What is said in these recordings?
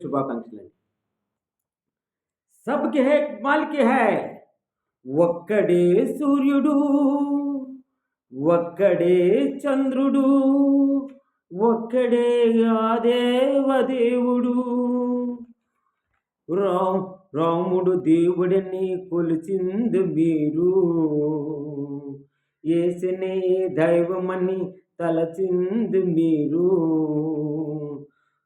శుభాకాంక్షలు సబ్కి హే మాలికి హై ఒక్కడే సూర్యుడు ఒక్కడే చంద్రుడు ఒక్కడే ఆ దేవదేవుడు రామ్ రాముడు దేవుడిని కొలిచింది మీరు ఏసునే దైవమని తలచింది మీరు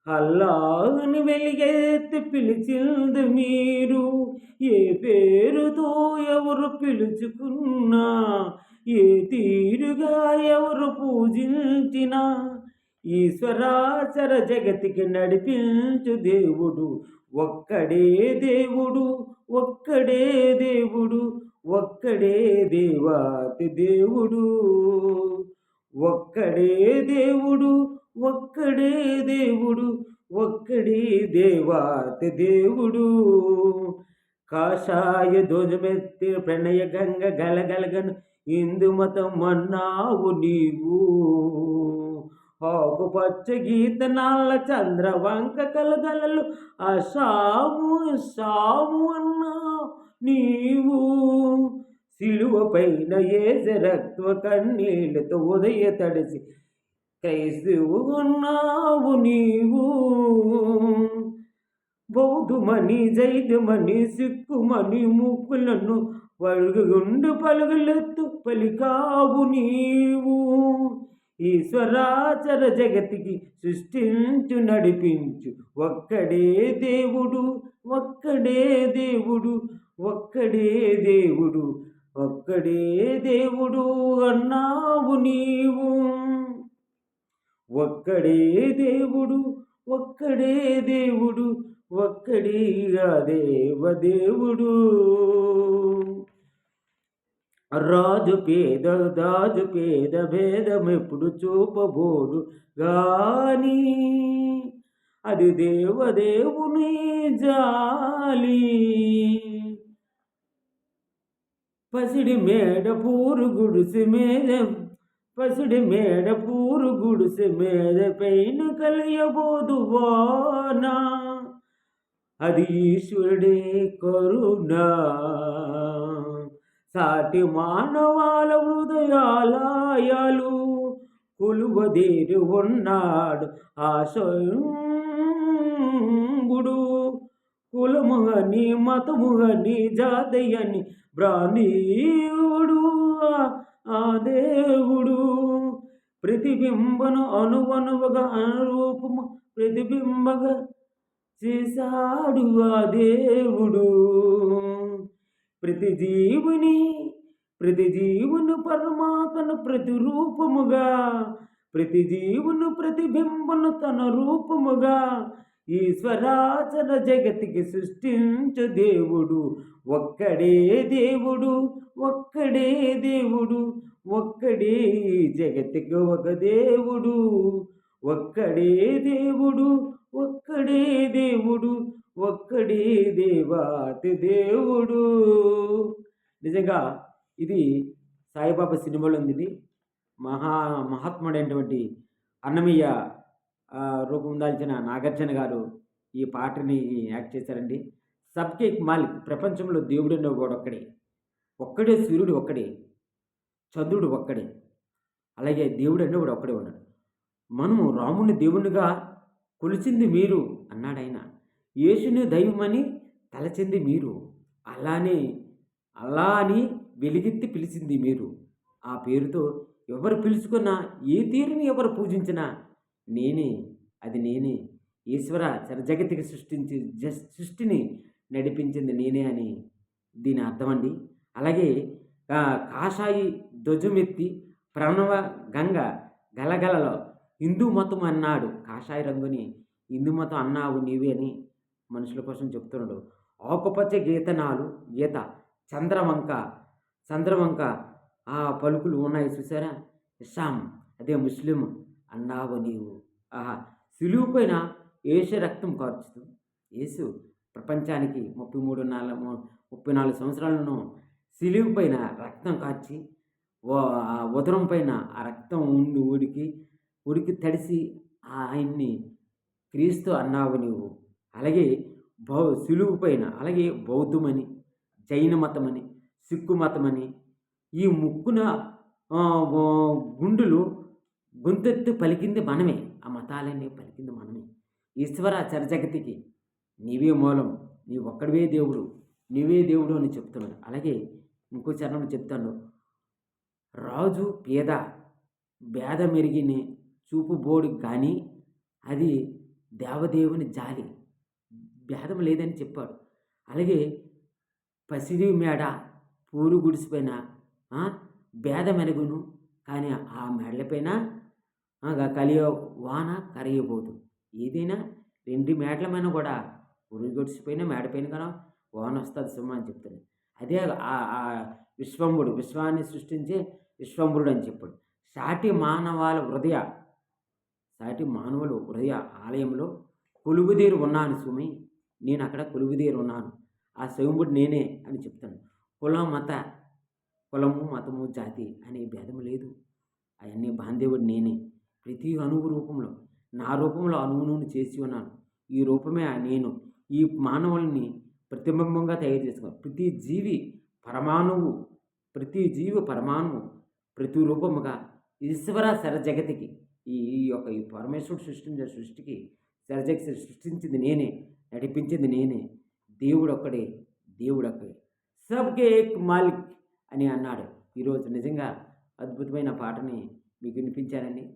అల్లాని వెలిగెత్తి పిలిచింది మీరు. ఏ పేరుతో ఎవరు పిలుచుకున్నా ఏ తీరుగా ఎవరు పూజించినా ఈశ్వరాచర జగతికి నడిపించు దేవుడు. ఒక్కడే దేవుడు ఒక్కడే దేవుడు ఒక్కడే దేవాతి దేవుడు. ఒక్కడే దేవుడు ఒక్కడే దేవుడు ఒక్కడే దేవాతి దేవుడు. కాషాయ ధ్వజమెత్తి ప్రణయ గంగ గలగలగను ఇందు మతం అన్నావు నీవు. ఆకుపచ్చ గీతనాల చంద్రవంక కలగలలు ఆ సాము సాము అన్నా నీవు. సిలువ పైన ఏజ రక్త కన్నీళ్ళతో ఉదయ తడిసి క్రైస్తవు ఉన్నావు నీవు. బౌద్ధుమని జైదుమని సిక్కుమని ముక్కులను పలుగుండు పలుగులెత్తు పలికావు నీవు. ఈశ్వరాచర జగతికి సృష్టించు నడిపించు. ఒక్కడే దేవుడు ఒక్కడే దేవుడు ఒక్కడే దేవుడు ఒక్కడే దేవుడు అన్నావు నీవు. ఒక్కడే దేవుడు ఒక్కడే దేవుడు ఒక్కడిగా దేవదేవుడు. రాజు పేద దాజు పేద భేదం ఎప్పుడు చూపబోడు గాని అది దేవదేవుని జాలి. పసిడి మేడ పూరు గుడిసి మీద పసుడి మేడ పూరు గుడిసె మీద పైన కలియబోదు వానా అది ఈశ్వరుడే కరుణ. సాటి మానవాల హృదయాలయాలు కొలువదేరు ఉన్నాడు ఆశయుడు కులము అని మతము అని జాతయని బ్రాణీయుడు ఆ దేవుడు ప్రతిబింబను అనువనువగా అనురూపము ప్రతిబింబగా చేశాడు ఆ దేవుడు. ప్రతి జీవుని ప్రతి జీవును పరమాత్మను ప్రతిరూపముగా ప్రతి జీవును ప్రతిబింబను తన రూపముగా ఈశ్వరాచర జగతికి సృష్టించు దేవుడు. ఒక్కడే దేవుడు ఒక్కడే దేవుడు ఒక్కడే జగతికి ఒక దేవుడు. ఒక్కడే దేవుడు ఒక్కడే దేవుడు ఒక్కడే దేవాతి దేవుడు. నిజంగా ఇది సాయిబాబా సినిమాలో ఉంది మహా మహాత్ముడైనటువంటి అన్నమయ్య రూపం దాల్చిన నాగార్జున గారు ఈ పాటని యాక్ట్ చేశారండి. సబ్కేక్ మాలిక్ ప్రపంచంలో దేవుడు వాడు ఒక్కడే ఒక్కడే సూర్యుడు ఒక్కడే. చంద్రుడు ఒక్కడే. అలాగే దేవుడు వాడు ఒక్కడే ఉన్నాడు. మనము రాముని దేవునిగా కొలిచింది మీరు అన్నాడు ఆయన యేసుని దైవమని తలచింది మీరు. అలానే అలా అని వెలిగెత్తి పిలిచింది మీరు. ఆ పేరుతో ఎవరు పిలుచుకున్నా ఏ తీరుని ఎవరు పూజించినా నేనే అది నేనే. ఈశ్వర జగతికి సృష్టించి జస్ సృష్టిని నడిపించింది నేనే అని దీని అర్థం అండి అలాగే కాషాయి ధ్వజమెత్తి ప్రణవ గంగ గలగలలో హిందూ మతం అన్నాడు. కాషాయ రంగుని హిందూ మతం అన్నావు నీవే అని మనుషుల కోసం చెప్తున్నాడు. ఆకుపచ్చ గీతనాలు గీత చంద్రవంక చంద్రవంక ఆ పలుకులు ఉన్నాయి చూసారా? ఇస్లాం అదే ముస్లిం అన్నావు నీవు. ఆహా సిలువు పైన ఏసు రక్తం కార్చుతూ యేసు ప్రపంచానికి ముప్పై మూడు నాలుగు ముప్పై నాలుగు సంవత్సరాలను సిలువు పైన రక్తం కార్చి ఉదరం పైన ఆ రక్తం ఉండి ఉడికి ఉడికి తడిసి ఆయన్ని క్రీస్తు అన్నావు నీవు. అలాగే బౌ సులువు పైన అలాగే బౌద్ధమని జైన మతమని సిక్కు మతమని ఈ ముక్కున గుండులు గొంతెత్తు పలికింది మనమే ఆ మతాలన్నీ పలికింది మనమే. ఈశ్వర చరజగతికి నీవే మూలం నీ ఒక్కడివే దేవుడు నీవే దేవుడు అని చెప్తున్నాడు. అలాగే ఇంకో చరణం చెప్తాను రాజు పేద భేద మెరిగిని చూపు బోడి కానీ అది దేవదేవుని జాలి. భేదం లేదని చెప్పాడు. అలాగే పసిడి మేడ పూలు గుడిసిపోయిన భేదమెరుగును కానీ ఆ మెడలపైన కలియ వాన కరిగిపోదు. ఏదైనా రెండు మేడల కూడా పురుగు గడిచిపోయినా మేడపైన కదా వాన వస్తుంది సుమ్మ అని చెప్తాను అదే ఆ విశ్వంబుడు విశ్వాన్ని సృష్టించే విశ్వంబుడు అని చెప్పాడు. సాటి మానవాల హృదయ సాటి మానవులు హృదయ ఆలయంలో కొలువుదీరు ఉన్నాను సుమి నేను అక్కడ కొలువుదీరు ఉన్నాను. ఆ శివుడు నేనే అని చెప్తాను కులం మత కులము మతము జాతి అనే భేదం లేదు. అవన్నీ బాంధేవుడు నేనే. ప్రతి అణువు రూపంలో. నా రూపంలో అణువును చేసి ఉన్నాను. ఈ రూపమే నేను. ఈ మానవుల్ని ప్రతిబింబంగా తయారు చేసుకున్నాను. ప్రతి జీవి పరమాణువు ప్రతి జీవి పరమాణువు ప్రతి రూపముగా ఈశ్వర సరజగతికి ఈ ఈ యొక్క ఈ పరమేశ్వరుడు సృష్టించిన సృష్టికి సరజగతి సృష్టించింది నేనే నడిపించింది నేనే. దేవుడు ఒక్కడే దేవుడు ఒక్కడే. సబ్కే ఏక్ మాలిక్ అని అన్నాడు. ఈరోజు నిజంగా అద్భుతమైన పాటని మీకు వినిపించానండి.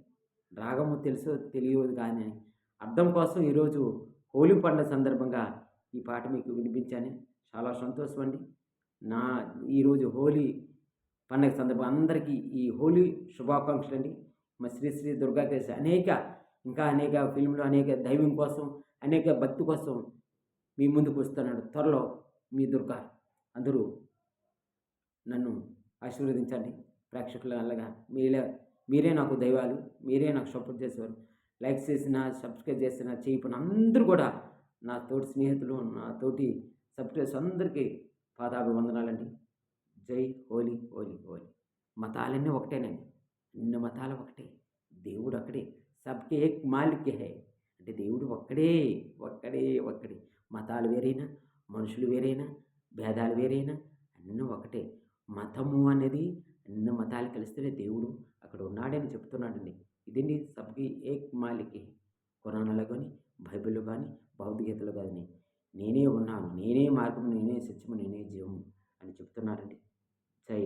రాగము తెలుసు తెలియదు కానీ అర్థం కోసం ఈరోజు హోలీ పండుగ సందర్భంగా ఈ పాట మీకు వినిపించాను. చాలా సంతోషం అండి. నా ఈరోజు హోలీ పండుగ సందర్భం అందరికీ ఈ హోలీ శుభాకాంక్షలు అండి. మా శ్రీ శ్రీ దుర్గాకేశ అనేక ఇంకా అనేక ఫిల్మ్లు అనేక దైవం కోసం అనేక భక్తి కోసం మీ ముందుకు వస్తున్నాడు. త్వరలో మీ దుర్గా అందరూ నన్ను ఆశీర్వదించండి. ప్రేక్షకుల అలాగా మీరే మీరే నాకు దైవాలు మీరే నాకు సపోర్ట్ చేసేవారు. లైక్ చేసిన సబ్స్క్రైబ్ చేసిన చేయకపోయిన అందరూ కూడా నా తోటి స్నేహితులు నా తోటి సబ్స్క్రైబర్స్ అందరికీ పాదాభివందనాలండి. జై హోలీ హోలీ హోలీ. మతాలన్నీ ఒకటేనండి. అన్ని మతాలు ఒకటే? దేవుడు అక్కడే సబ్కే ఏక్ మాలిక్ హే. అంటే దేవుడు ఒక్కడే ఒక్కడే ఒక్కడే. మతాలు వేరైనా మనుషులు వేరైనా భేదాలు వేరైనా అన్నీ ఒకటే. మతము అనేది అన్ని మతాలు కలిస్తేనే దేవుడు అక్కడ ఉన్నాడని చెప్తున్నాడండి ఇదండి సబ్కి ఏక్ మాలికి కురాణాలు కానీ బైబిల్లో కానీ భౌతికతలు కానీ నేనే ఉన్నాను. నేనే మార్గము నేనే సత్యము నేనే జీవము అని చెప్తున్నారండి జై